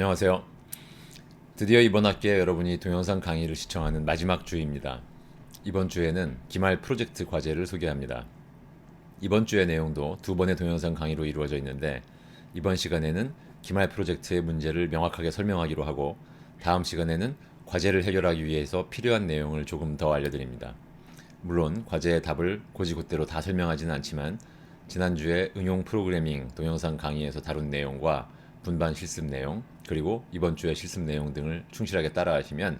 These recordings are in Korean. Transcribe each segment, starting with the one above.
안녕하세요. 드디어 이번 학기에 여러분이 동영상 강의를 시청하는 마지막 주입니다. 이번 주에는 기말 프로젝트 과제를 소개합니다. 이번 주의 내용도 두 번의 동영상 강의로 이루어져 있는데 이번 시간에는 기말 프로젝트의 문제를 명확하게 설명하기로 하고 다음 시간에는 과제를 해결하기 위해서 필요한 내용을 조금 더 알려드립니다. 물론 과제의 답을 고지곳대로 다 설명하지는 않지만 지난주에 응용 프로그래밍 동영상 강의에서 다룬 내용과 분반 실습 내용 그리고 이번 주의 실습 내용 등을 충실하게 따라하시면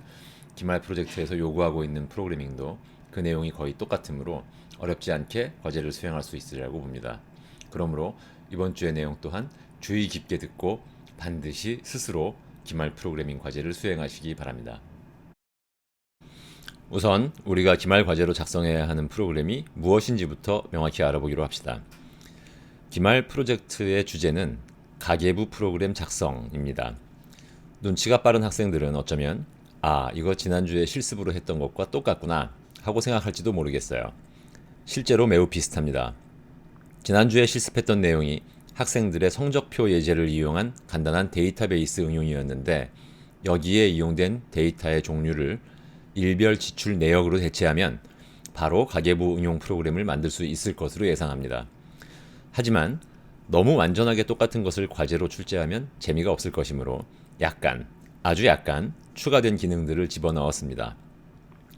기말 프로젝트에서 요구하고 있는 프로그래밍도 그 내용이 거의 똑같으므로 어렵지 않게 과제를 수행할 수 있으리라고 봅니다. 그러므로 이번 주의 내용 또한 주의 깊게 듣고 반드시 스스로 기말 프로그래밍 과제를 수행하시기 바랍니다. 우선 우리가 기말 과제로 작성해야 하는 프로그램이 무엇인지부터 명확히 알아보기로 합시다. 기말 프로젝트의 주제는 가계부 프로그램 작성입니다. 눈치가 빠른 학생들은 어쩌면 아, 이거 지난주에 실습으로 했던 것과 똑같구나 하고 생각할지도 모르겠어요. 실제로 매우 비슷합니다. 지난주에 실습했던 내용이 학생들의 성적표 예제를 이용한 간단한 데이터베이스 응용이었는데 여기에 이용된 데이터의 종류를 일별 지출 내역으로 대체하면 바로 가계부 응용 프로그램을 만들 수 있을 것으로 예상합니다. 하지만 너무 완전하게 똑같은 것을 과제로 출제하면 재미가 없을 것이므로 약간, 아주 약간 추가된 기능들을 집어넣었습니다.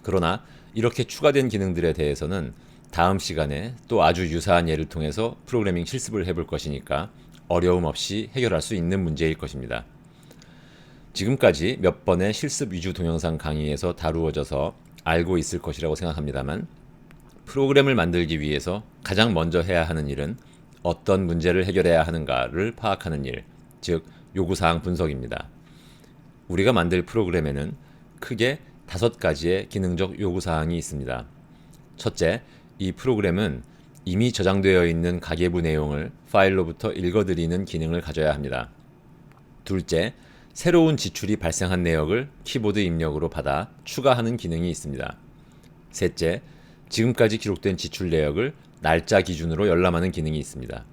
그러나 이렇게 추가된 기능들에 대해서는 다음 시간에 또 아주 유사한 예를 통해서 프로그래밍 실습을 해볼 것이니까 어려움 없이 해결할 수 있는 문제일 것입니다. 지금까지 몇 번의 실습 위주 동영상 강의에서 다루어져서 알고 있을 것이라고 생각합니다만 프로그램을 만들기 위해서 가장 먼저 해야 하는 일은 어떤 문제를 해결해야 하는가를 파악하는 일, 즉 요구사항 분석입니다. 우리가 만들 프로그램에는 크게 다섯 가지의 기능적 요구사항이 있습니다. 첫째, 이 프로그램은 이미 저장되어 있는 가계부 내용을 파일로부터 읽어드리는 기능을 가져야 합니다. 둘째, 새로운 지출이 발생한 내역을 키보드 입력으로 받아 추가하는 기능이 있습니다. 셋째, 지금까지 기록된 지출 내역을 날짜 기준으로 열람하는 기능이 있습니다.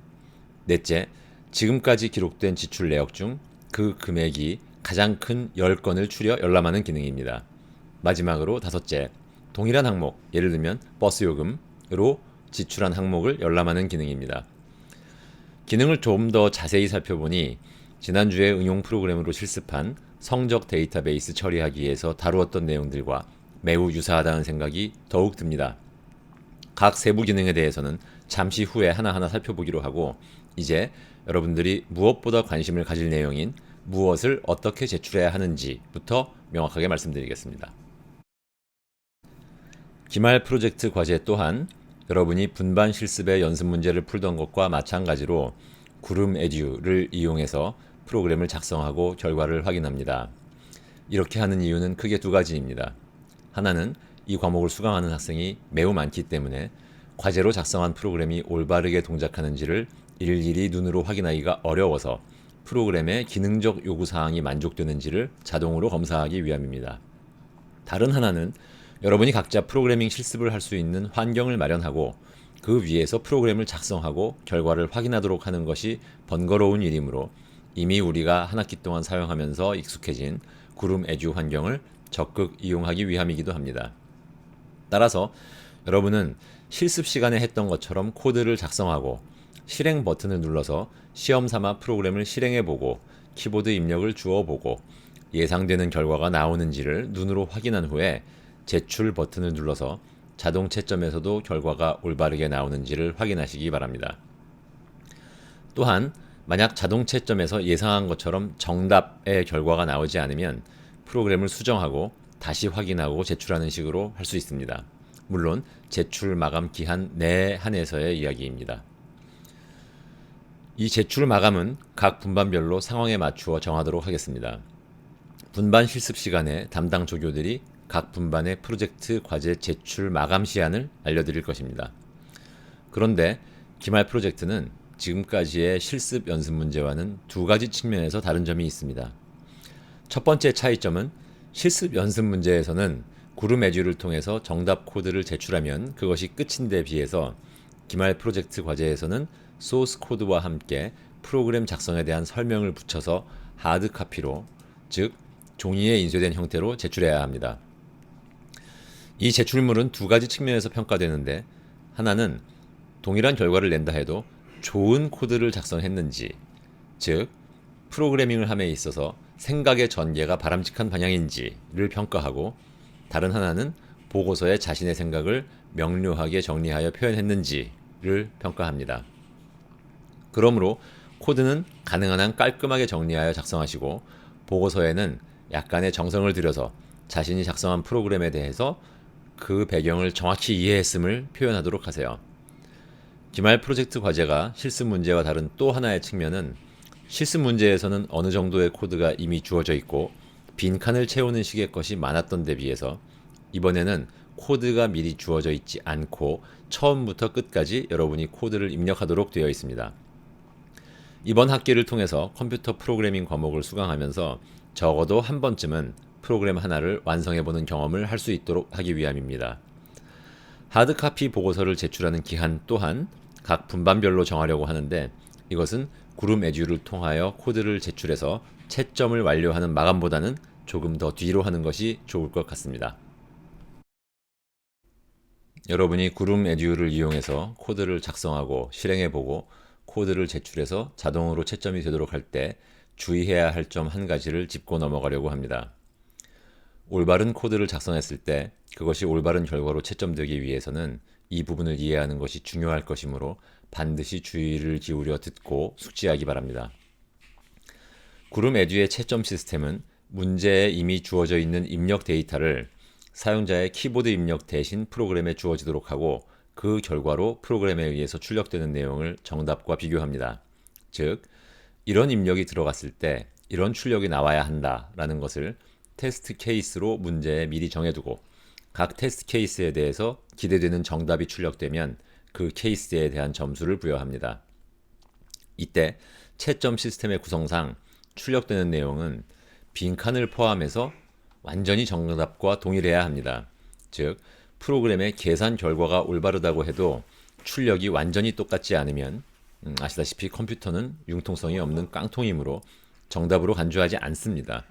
넷째, 지금까지 기록된 지출 내역 중 그 금액이 가장 큰 10건을 추려 열람하는 기능입니다. 마지막으로 다섯째, 동일한 항목, 예를 들면 버스 요금으로 지출한 항목을 열람하는 기능입니다. 기능을 좀 더 자세히 살펴보니 지난주에 응용 프로그램으로 실습한 성적 데이터베이스 처리하기에서 다루었던 내용들과 매우 유사하다는 생각이 더욱 듭니다. 각 세부 기능에 대해서는 잠시 후에 하나하나 살펴보기로 하고 이제 여러분들이 무엇보다 관심을 가질 내용인 무엇을 어떻게 제출해야 하는지부터 명확하게 말씀드리겠습니다. 기말 프로젝트 과제 또한 여러분이 분반 실습의 연습 문제를 풀던 것과 마찬가지로 구름 에듀를 이용해서 프로그램을 작성하고 결과를 확인합니다. 이렇게 하는 이유는 크게 두 가지입니다. 하나는 이 과목을 수강하는 학생이 매우 많기 때문에 과제로 작성한 프로그램이 올바르게 동작하는지를 일일이 눈으로 확인하기가 어려워서 프로그램의 기능적 요구 사항이 만족되는지를 자동으로 검사하기 위함입니다. 다른 하나는 여러분이 각자 프로그래밍 실습을 할 수 있는 환경을 마련하고 그 위에서 프로그램을 작성하고 결과를 확인하도록 하는 것이 번거로운 일이므로 이미 우리가 한 학기 동안 사용하면서 익숙해진 구름 에듀 환경을 적극 이용하기 위함이기도 합니다. 따라서 여러분은 실습 시간에 했던 것처럼 코드를 작성하고 실행 버튼을 눌러서 시험 삼아 프로그램을 실행해 보고 키보드 입력을 주어 보고 예상되는 결과가 나오는지를 눈으로 확인한 후에 제출 버튼을 눌러서 자동 채점에서도 결과가 올바르게 나오는지를 확인하시기 바랍니다. 또한 만약 자동 채점에서 예상한 것처럼 정답의 결과가 나오지 않으면 프로그램을 수정하고 다시 확인하고 제출하는 식으로 할 수 있습니다. 물론 제출 마감 기한 내에 한해서의 이야기입니다. 이 제출 마감은 각 분반별로 상황에 맞추어 정하도록 하겠습니다. 분반 실습 시간에 담당 조교들이 각 분반의 프로젝트 과제 제출 마감 시한을 알려드릴 것입니다. 그런데 기말 프로젝트는 지금까지의 실습 연습 문제와는 두 가지 측면에서 다른 점이 있습니다. 첫 번째 차이점은 실습 연습 문제에서는 구름 에듀를 통해서 정답 코드를 제출하면 그것이 끝인데 비해서 기말 프로젝트 과제에서는 소스 코드와 함께 프로그램 작성에 대한 설명을 붙여서 하드 카피로 즉 종이에 인쇄된 형태로 제출해야 합니다. 이 제출물은 두 가지 측면에서 평가되는데 하나는 동일한 결과를 낸다 해도 좋은 코드를 작성했는지 즉 프로그래밍을 함에 있어서 생각의 전개가 바람직한 방향인지를 평가하고 다른 하나는 보고서에 자신의 생각을 명료하게 정리하여 표현했는지를 평가합니다. 그러므로 코드는 가능한 한 깔끔하게 정리하여 작성하시고 보고서에는 약간의 정성을 들여서 자신이 작성한 프로그램에 대해서 그 배경을 정확히 이해했음을 표현하도록 하세요. 기말 프로젝트 과제가 실습 문제와 다른 또 하나의 측면은 실습 문제에서는 어느 정도의 코드가 이미 주어져 있고 빈칸을 채우는 식의 것이 많았던 데 비해서 이번에는 코드가 미리 주어져 있지 않고 처음부터 끝까지 여러분이 코드를 입력하도록 되어 있습니다. 이번 학기를 통해서 컴퓨터 프로그래밍 과목을 수강하면서 적어도 한 번쯤은 프로그램 하나를 완성해보는 경험을 할 수 있도록 하기 위함입니다. 하드카피 보고서를 제출하는 기한 또한 각 분반별로 정하려고 하는데 이것은 구름 에듀를 통하여 코드를 제출해서 채점을 완료하는 마감보다는 조금 더 뒤로 하는 것이 좋을 것 같습니다. 여러분이 구름 에듀를 이용해서 코드를 작성하고 실행해보고 코드를 제출해서 자동으로 채점이 되도록 할 때 주의해야 할 점 한 가지를 짚고 넘어가려고 합니다. 올바른 코드를 작성했을 때 그것이 올바른 결과로 채점되기 위해서는 이 부분을 이해하는 것이 중요할 것이므로 반드시 주의를 기울여 듣고 숙지하기 바랍니다. 구름 에듀의 채점 시스템은 문제에 이미 주어져 있는 입력 데이터를 사용자의 키보드 입력 대신 프로그램에 주어지도록 하고 그 결과로 프로그램에 의해서 출력되는 내용을 정답과 비교합니다. 즉, 이런 입력이 들어갔을 때 이런 출력이 나와야 한다라는 것을 테스트 케이스로 문제에 미리 정해두고 각 테스트 케이스에 대해서 기대되는 정답이 출력되면 그 케이스에 대한 점수를 부여합니다. 이때 채점 시스템의 구성상 출력되는 내용은 빈칸을 포함해서 완전히 정답과 동일해야 합니다. 즉, 프로그램의 계산 결과가 올바르다고 해도 출력이 완전히 똑같지 않으면 음, 아시다시피 컴퓨터는 융통성이 없는 깡통이므로 정답으로 간주하지 않습니다.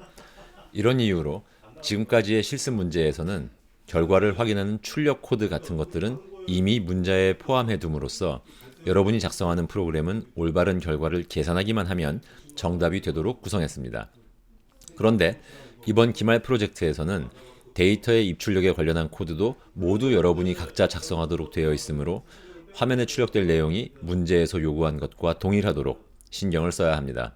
이런 이유로 지금까지의 실습 문제에서는 결과를 확인하는 출력 코드 같은 것들은 이미 문자에 포함해 둠으로써 여러분이 작성하는 프로그램은 올바른 결과를 계산하기만 하면 정답이 되도록 구성했습니다. 그런데 이번 기말 프로젝트에서는 데이터의 입출력에 관련한 코드도 모두 여러분이 각자 작성하도록 되어 있으므로 화면에 출력될 내용이 문제에서 요구한 것과 동일하도록 신경을 써야 합니다.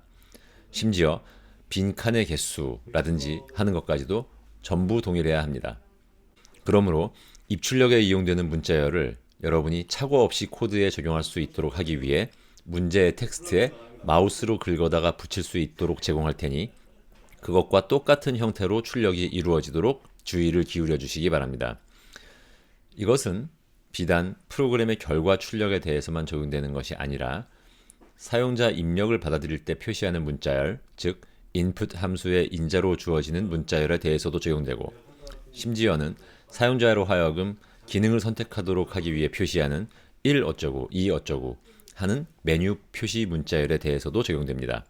심지어 빈칸의 개수라든지 하는 것까지도 전부 동일해야 합니다. 그러므로 입출력에 이용되는 문자열을 여러분이 착오 없이 코드에 적용할 수 있도록 하기 위해 문제의 텍스트에 마우스로 긁어다가 붙일 수 있도록 제공할 테니 그것과 똑같은 형태로 출력이 이루어지도록 주의를 기울여 주시기 바랍니다. 이것은 비단 프로그램의 결과 출력에 대해서만 적용되는 것이 아니라 사용자 입력을 받아들일 때 표시하는 문자열, 즉 input 함수의 인자로 주어지는 문자열에 대해서도 적용되고 심지어는 사용자로 하여금 기능을 선택하도록 하기 위해 표시하는 1 어쩌고 2 어쩌고 하는 메뉴 표시 문자열에 대해서도 적용됩니다.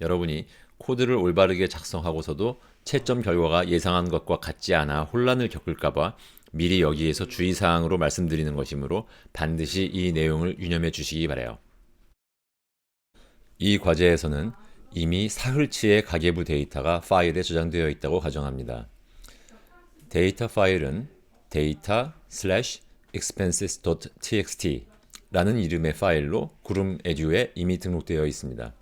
여러분이 코드를 올바르게 작성하고서도 채점 결과가 예상한 것과 같지 않아 혼란을 겪을까봐 미리 여기에서 주의사항으로 말씀드리는 것이므로 반드시 이 내용을 유념해 주시기 바래요. 이 과제에서는 이미 사흘치의 가계부 데이터가 파일에 저장되어 있다고 가정합니다. 데이터 파일은 data expenses.txt 라는 이름의 파일로 구름 에듀에 이미 등록되어 있습니다.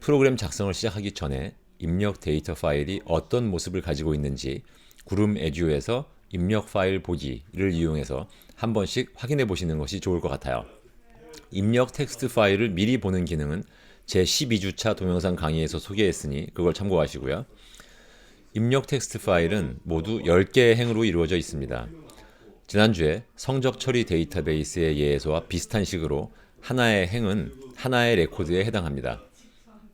프로그램 작성을 시작하기 전에 입력 데이터 파일이 어떤 모습을 가지고 있는지 구름 에듀에서 입력 파일 보기를 이용해서 한 번씩 확인해 보시는 것이 좋을 것 같아요. 입력 텍스트 파일을 미리 보는 기능은 제 12주차 동영상 강의에서 소개했으니 그걸 참고하시고요. 입력 텍스트 파일은 모두 10개의 행으로 이루어져 있습니다. 지난주에 성적 처리 데이터베이스의 예에서와 비슷한 식으로 하나의 행은 하나의 레코드에 해당합니다.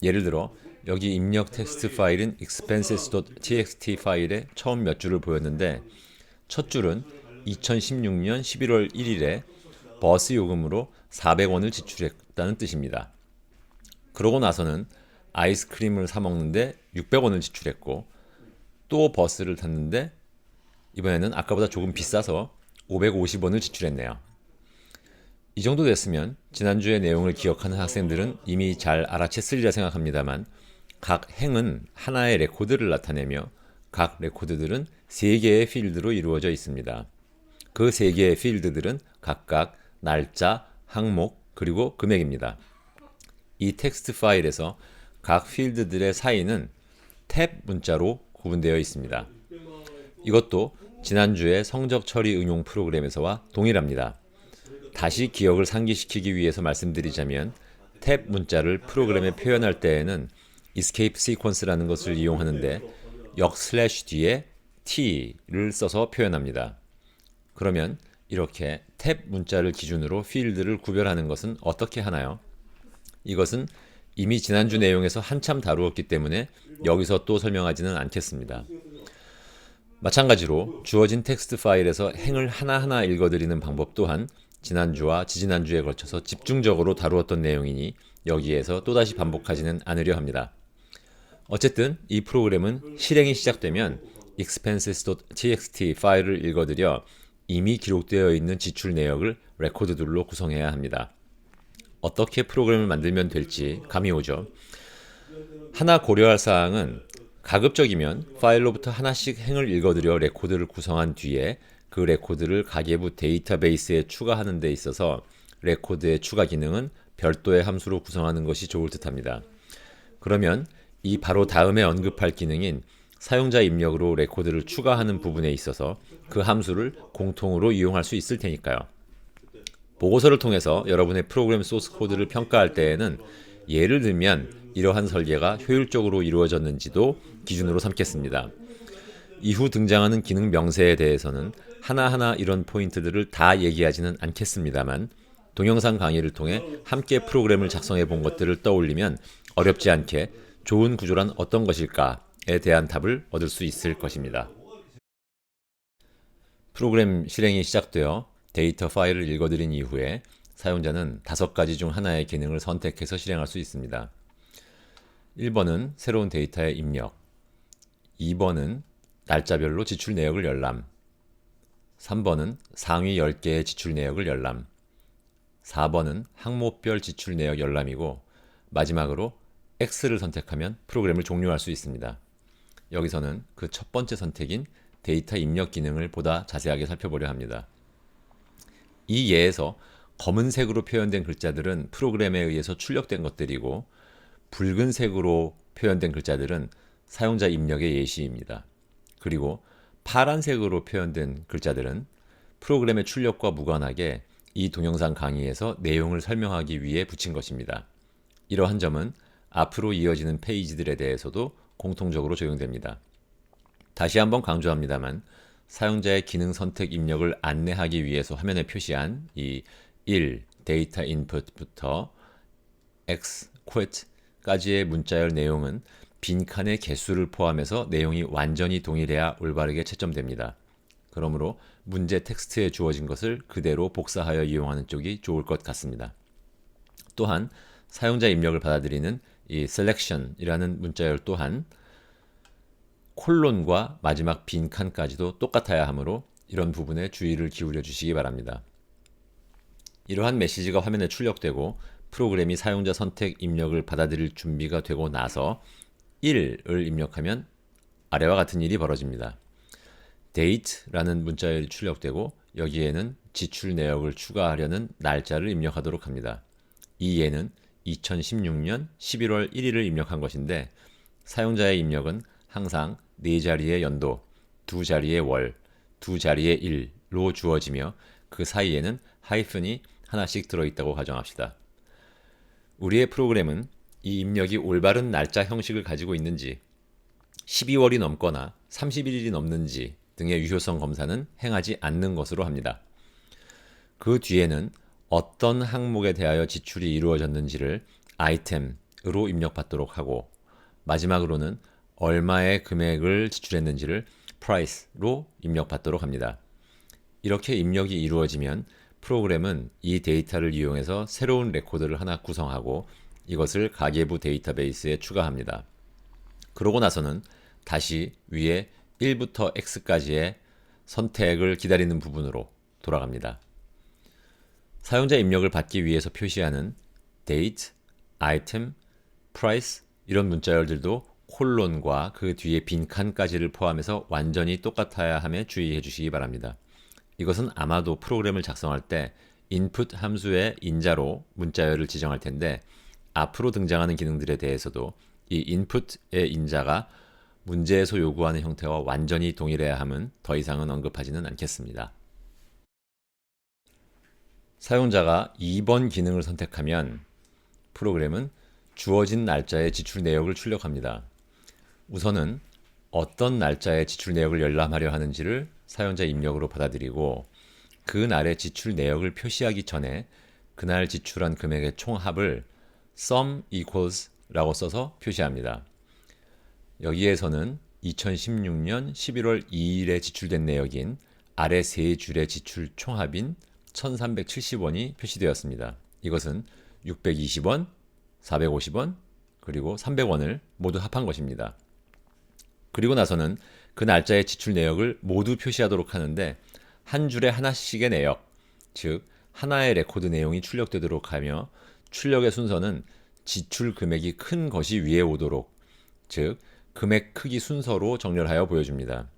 예를 들어 여기 입력 텍스트 파일인 expenses.txt 파일에 처음 몇 줄을 보였는데 첫 줄은 2016년 11월 1일에 버스 요금으로 400원을 지출했다는 뜻입니다. 그러고 나서는 아이스크림을 사 먹는데 600원을 지출했고 또 버스를 탔는데 이번에는 아까보다 조금 비싸서 550원을 지출했네요. 이 정도 됐으면 지난주의 내용을 기억하는 학생들은 이미 잘 알아챘으리라 생각합니다만 각 행은 하나의 레코드를 나타내며 각 레코드들은 세 개의 필드로 이루어져 있습니다. 그 세 개의 필드들은 각각 날짜, 항목, 그리고 금액입니다. 이 텍스트 파일에서 각 필드들의 사이는 탭 문자로 구분되어 있습니다. 이것도 지난주의 성적 처리 응용 프로그램에서와 동일합니다. 다시 기억을 상기시키기 위해서 말씀드리자면 탭 문자를 프로그램에 표현할 때에는 escape sequence라는 것을 이용하는데 역 슬래시 뒤에 t를 써서 표현합니다. 그러면 이렇게 탭 문자를 기준으로 필드를 구별하는 것은 어떻게 하나요? 이것은 이미 지난주 내용에서 한참 다루었기 때문에 여기서 또 설명하지는 않겠습니다. 마찬가지로 주어진 텍스트 파일에서 행을 하나하나 읽어드리는 방법 또한 지난주와 지지난주에 걸쳐서 집중적으로 다루었던 내용이니 여기에서 또다시 반복하지는 않으려 합니다. 어쨌든 이 프로그램은 실행이 시작되면 expenses.txt 파일을 읽어드려 이미 기록되어 있는 지출 내역을 레코드들로 구성해야 합니다. 어떻게 프로그램을 만들면 될지 감이 오죠. 하나 고려할 사항은 가급적이면 파일로부터 하나씩 행을 읽어들여 레코드를 구성한 뒤에 그 레코드를 가계부 데이터베이스에 추가하는 데 있어서 레코드의 추가 기능은 별도의 함수로 구성하는 것이 좋을 듯합니다. 그러면 이 바로 다음에 언급할 기능인 사용자 입력으로 레코드를 추가하는 부분에 있어서 그 함수를 공통으로 이용할 수 있을 테니까요. 보고서를 통해서 여러분의 프로그램 소스 코드를 평가할 때에는 예를 들면 이러한 설계가 효율적으로 이루어졌는지도 기준으로 삼겠습니다. 이후 등장하는 기능 명세에 대해서는 하나하나 이런 포인트들을 다 얘기하지는 않겠습니다만 동영상 강의를 통해 함께 프로그램을 작성해 본 것들을 떠올리면 어렵지 않게 좋은 구조란 어떤 것일까에 대한 답을 얻을 수 있을 것입니다. 프로그램 실행이 시작되어 데이터 파일을 읽어드린 이후에 사용자는 다섯 가지 중 하나의 기능을 선택해서 실행할 수 있습니다. 1번은 새로운 데이터의 입력, 2번은 날짜별로 지출 내역을 열람, 3번은 상위 10개의 지출 내역을 열람, 4번은 항목별 지출 내역 열람이고 마지막으로 X를 선택하면 프로그램을 종료할 수 있습니다. 여기서는 그 첫 번째 선택인 데이터 입력 기능을 보다 자세하게 살펴보려 합니다. 이 예에서 검은색으로 표현된 글자들은 프로그램에 의해서 출력된 것들이고 붉은색으로 표현된 글자들은 사용자 입력의 예시입니다. 그리고 파란색으로 표현된 글자들은 프로그램의 출력과 무관하게 이 동영상 강의에서 내용을 설명하기 위해 붙인 것입니다. 이러한 점은 앞으로 이어지는 페이지들에 대해서도 공통적으로 적용됩니다. 다시 한번 강조합니다만 사용자의 기능 선택 입력을 안내하기 위해서 화면에 표시한 이 1. 데이터 인풋부터 X, quit, 까지의 문자열 내용은 빈칸의 개수를 포함해서 내용이 완전히 동일해야 올바르게 채점됩니다. 그러므로 문제 텍스트에 주어진 것을 그대로 복사하여 이용하는 쪽이 좋을 것 같습니다. 또한 사용자 입력을 받아들이는 이 selection이라는 문자열 또한 콜론과 마지막 빈 칸까지도 똑같아야 하므로 이런 부분에 주의를 기울여 주시기 바랍니다. 이러한 메시지가 화면에 출력되고 프로그램이 사용자 선택 입력을 받아들일 준비가 되고 나서 1을 입력하면 아래와 같은 일이 벌어집니다. date라는 문자열이 출력되고 여기에는 지출 내역을 추가하려는 날짜를 입력하도록 합니다. 이 예는 2016년 11월 1일을 입력한 것인데 사용자의 입력은 항상 네 자리의 연도, 두 자리의 월, 두 자리의 일로 주어지며 그 사이에는 하이픈이 하나씩 들어있다고 가정합시다. 우리의 프로그램은 이 입력이 올바른 날짜 형식을 가지고 있는지 12월이 넘거나 31일이 넘는지 등의 유효성 검사는 행하지 않는 것으로 합니다. 그 뒤에는 어떤 항목에 대하여 지출이 이루어졌는지를 아이템으로 입력받도록 하고 마지막으로는 얼마의 금액을 지출했는지를 price로 입력받도록 합니다. 이렇게 입력이 이루어지면 프로그램은 이 데이터를 이용해서 새로운 레코드를 하나 구성하고 이것을 가계부 데이터베이스에 추가합니다. 그러고 나서는 다시 위에 1부터 x까지의 선택을 기다리는 부분으로 돌아갑니다. 사용자 입력을 받기 위해서 표시하는 date, item, price 이런 문자열들도 콜론과 그 뒤에 빈 칸까지를 포함해서 완전히 똑같아야 함에 주의해 주시기 바랍니다. 이것은 아마도 프로그램을 작성할 때 input 함수의 인자로 문자열을 지정할 텐데 앞으로 등장하는 기능들에 대해서도 이 input의 인자가 문제에서 요구하는 형태와 완전히 동일해야 함은 더 이상은 언급하지는 않겠습니다. 사용자가 2번 기능을 선택하면 프로그램은 주어진 날짜의 지출 내역을 출력합니다. 우선은 어떤 날짜의 지출 내역을 열람하려 하는지를 사용자 입력으로 받아들이고 그 날의 지출 내역을 표시하기 전에 그날 지출한 금액의 총합을 sum equals 라고 써서 표시합니다. 여기에서는 2016년 11월 2일에 지출된 내역인 아래 세 줄의 지출 총합인 1370원이 표시되었습니다. 이것은 620원, 450원, 그리고 300원을 모두 합한 것입니다. 그리고 나서는 그 날짜의 지출 내역을 모두 표시하도록 하는데 한 줄에 하나씩의 내역, 즉 하나의 레코드 내용이 출력되도록 하며 출력의 순서는 지출 금액이 큰 것이 위에 오도록 즉 금액 크기 순서로 정렬하여 보여줍니다.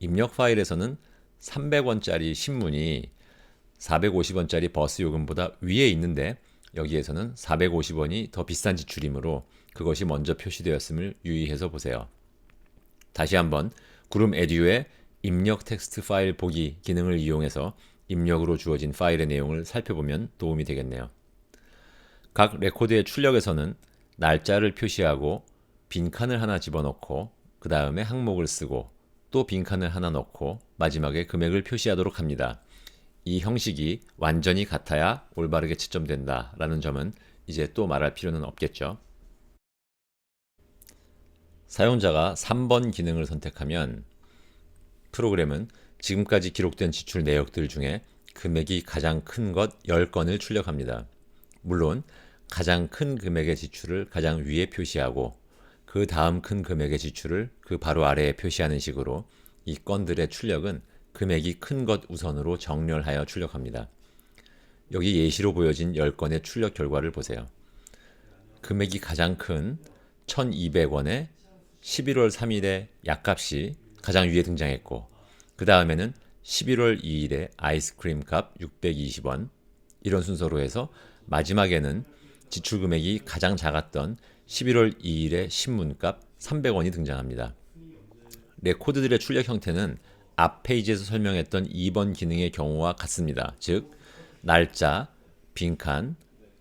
입력 파일에서는 300원짜리 신문이 450원짜리 버스 요금보다 위에 있는데 여기에서는 450원이 더 비싼 지출이므로 그것이 먼저 표시되었음을 유의해서 보세요. 다시 한번 구름 에듀의 입력 텍스트 파일 보기 기능을 이용해서 입력으로 주어진 파일의 내용을 살펴보면 도움이 되겠네요. 각 레코드의 출력에서는 날짜를 표시하고 빈칸을 하나 집어넣고 그 다음에 항목을 쓰고 또 빈칸을 하나 넣고 마지막에 금액을 표시하도록 합니다. 이 형식이 완전히 같아야 올바르게 채점된다 라는 점은 이제 또 말할 필요는 없겠죠. 사용자가 3번 기능을 선택하면 프로그램은 지금까지 기록된 지출 내역들 중에 금액이 가장 큰 것 10건을 출력합니다. 물론 가장 큰 금액의 지출을 가장 위에 표시하고 그 다음 큰 금액의 지출을 그 바로 아래에 표시하는 식으로 이 건들의 출력은 금액이 큰 것 우선으로 정렬하여 출력합니다. 여기 예시로 보여진 10건의 출력 결과를 보세요. 금액이 가장 큰 1200원에 11월 3일에 약값이 가장 위에 등장했고 그 다음에는 11월 2일에 아이스크림 값 620원 이런 순서로 해서 마지막에는 지출 금액이 가장 작았던 11월 2일에 신문값 300원이 등장합니다. 레코드들의 출력 형태는 앞 페이지에서 설명했던 2번 기능의 경우와 같습니다. 즉 날짜, 빈칸,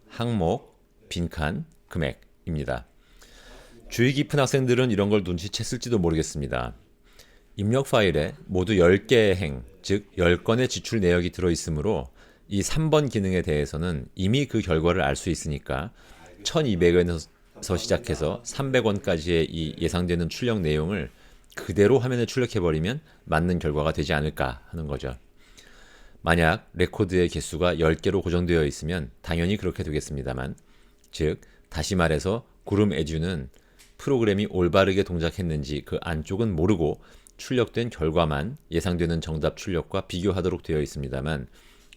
항목, 빈칸, 금액입니다. 주의 깊은 학생들은 이런 걸 눈치챘을지도 모르겠습니다. 입력 파일에 모두 10개의 행, 즉 10건의 지출 내역이 들어있으므로 이 3번 기능에 대해서는 이미 그 결과를 알 수 있으니까 1200원에서 시작해서 300원까지의 이 예상되는 출력 내용을 그대로 화면에 출력해버리면 맞는 결과가 되지 않을까 하는 거죠. 만약 레코드의 개수가 10개로 고정되어 있으면 당연히 그렇게 되겠습니다만, 즉, 다시 말해서 구름 에듀는 프로그램이 올바르게 동작했는지 그 안쪽은 모르고 출력된 결과만 예상되는 정답 출력과 비교하도록 되어 있습니다만,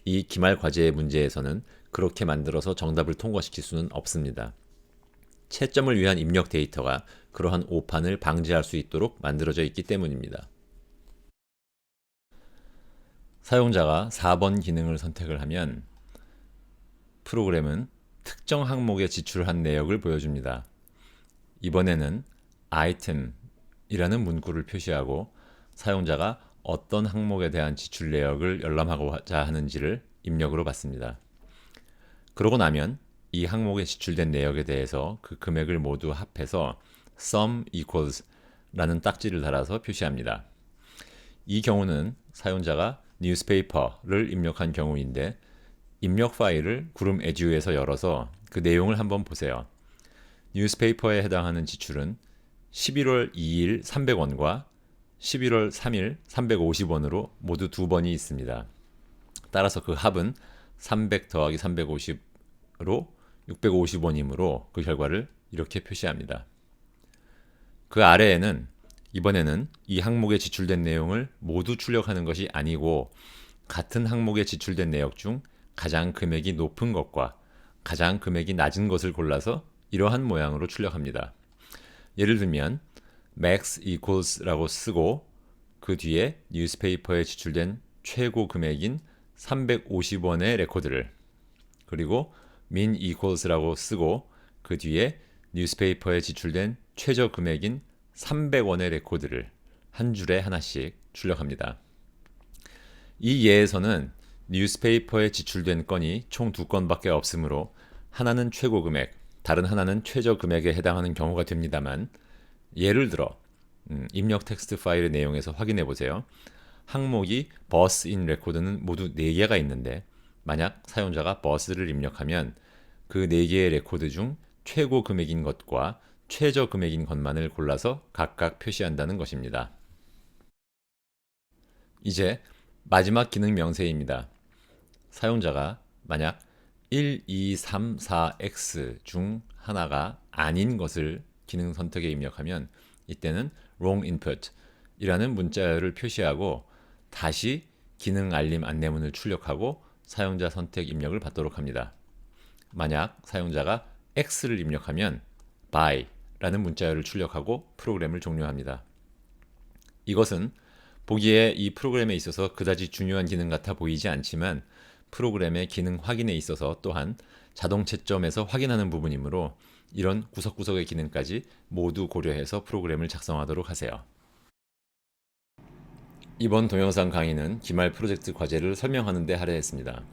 이 기말 과제의 문제에서는 그렇게 만들어서 정답을 통과시킬 수는 없습니다. 채점을 위한 입력 데이터가 그러한 오판을 방지할 수 있도록 만들어져 있기 때문입니다. 사용자가 4번 기능을 선택을 하면 프로그램은 특정 항목에 지출한 내역을 보여줍니다. 이번에는 item이라는 문구를 표시하고 사용자가 어떤 항목에 대한 지출 내역을 열람하고자 하는지를 입력으로 받습니다. 그러고 나면 이 항목에 지출된 내역에 대해서 그 금액을 모두 합해서 sum equals 라는 딱지를 달아서 표시합니다. 이 경우는 사용자가 newspaper를 입력한 경우인데 입력 파일을 구름 에듀에서 열어서 그 내용을 한번 보세요. Newspaper에 해당하는 지출은 11월 2일 300원과 11월 3일 350원으로 모두 두 번이 있습니다. 따라서 그 합은 300 더하기 350으로 650원이므로 그 결과를 이렇게 표시합니다. 그 아래에는 이번에는 이 항목에 지출된 내용을 모두 출력하는 것이 아니고 같은 항목에 지출된 내역 중 가장 금액이 높은 것과 가장 금액이 낮은 것을 골라서 이러한 모양으로 출력합니다. 예를 들면 max equals라고 쓰고 그 뒤에 뉴스페이퍼에 지출된 최고 금액인 350원의 레코드를 그리고 min equals라고 쓰고 그 뒤에 뉴스페이퍼에 지출된 최저 금액인 300원의 레코드를 한 줄에 하나씩 출력합니다. 이 예에서는 뉴스페이퍼에 지출된 건이 총 두 건밖에 없으므로 하나는 최고 금액, 다른 하나는 최저 금액에 해당하는 경우가 됩니다만 예를 들어 음, 입력 텍스트 파일의 내용에서 확인해 보세요. 항목이 버스 인 레코드는 모두 4개가 있는데 만약 사용자가 버스를 입력하면 그 4개의 레코드 중 최고 금액인 것과 최저 금액인 것만을 골라서 각각 표시한다는 것입니다. 이제 마지막 기능 명세입니다. 사용자가 만약 1, 2, 3, 4x 중 하나가 아닌 것을 기능 선택에 입력하면 이때는 wrong input 이라는 문자열을 표시하고 다시 기능 알림 안내문을 출력하고 사용자 선택 입력을 받도록 합니다. 만약 사용자가 x를 입력하면 by 라는 문자열을 출력하고 프로그램을 종료합니다. 이것은 보기에 이 프로그램에 있어서 그다지 중요한 기능 같아 보이지 않지만 프로그램의 기능 확인에 있어서 또한 자동 채점에서 확인하는 부분이므로 이런 구석구석의 기능까지 모두 고려해서 프로그램을 작성하도록 하세요. 이번 동영상 강의는 기말 프로젝트 과제를 설명하는 데 할애했습니다.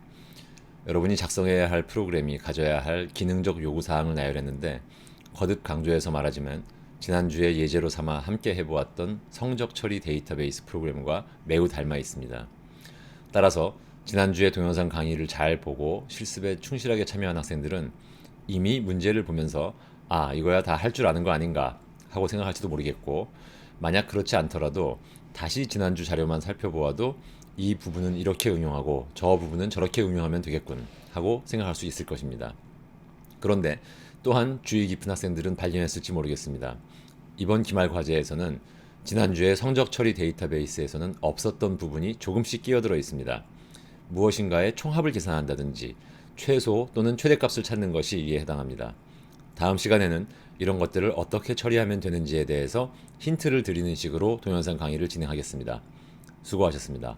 여러분이 작성해야 할 프로그램이 가져야 할 기능적 요구사항을 나열했는데 거듭 강조해서 말하지만 지난주에 예제로 삼아 함께 해보았던 성적 처리 데이터베이스 프로그램과 매우 닮아 있습니다. 따라서 지난주에 동영상 강의를 잘 보고 실습에 충실하게 참여한 학생들은 이미 문제를 보면서 아, 이거야 다 할 줄 아는 거 아닌가 하고 생각할지도 모르겠고 만약 그렇지 않더라도 다시 지난주 자료만 살펴보아도 이 부분은 이렇게 응용하고 저 부분은 저렇게 응용하면 되겠군 하고 생각할 수 있을 것입니다. 그런데 또한 주의 깊은 학생들은 발견했을지 모르겠습니다. 이번 기말 과제에서는 지난주에 성적 처리 데이터베이스에서는 없었던 부분이 조금씩 끼어들어 있습니다. 무엇인가의 총합을 계산한다든지 최소 또는 최대값을 찾는 것이 이에 해당합니다. 다음 시간에는 이런 것들을 어떻게 처리하면 되는지에 대해서 힌트를 드리는 식으로 동영상 강의를 진행하겠습니다. 수고하셨습니다.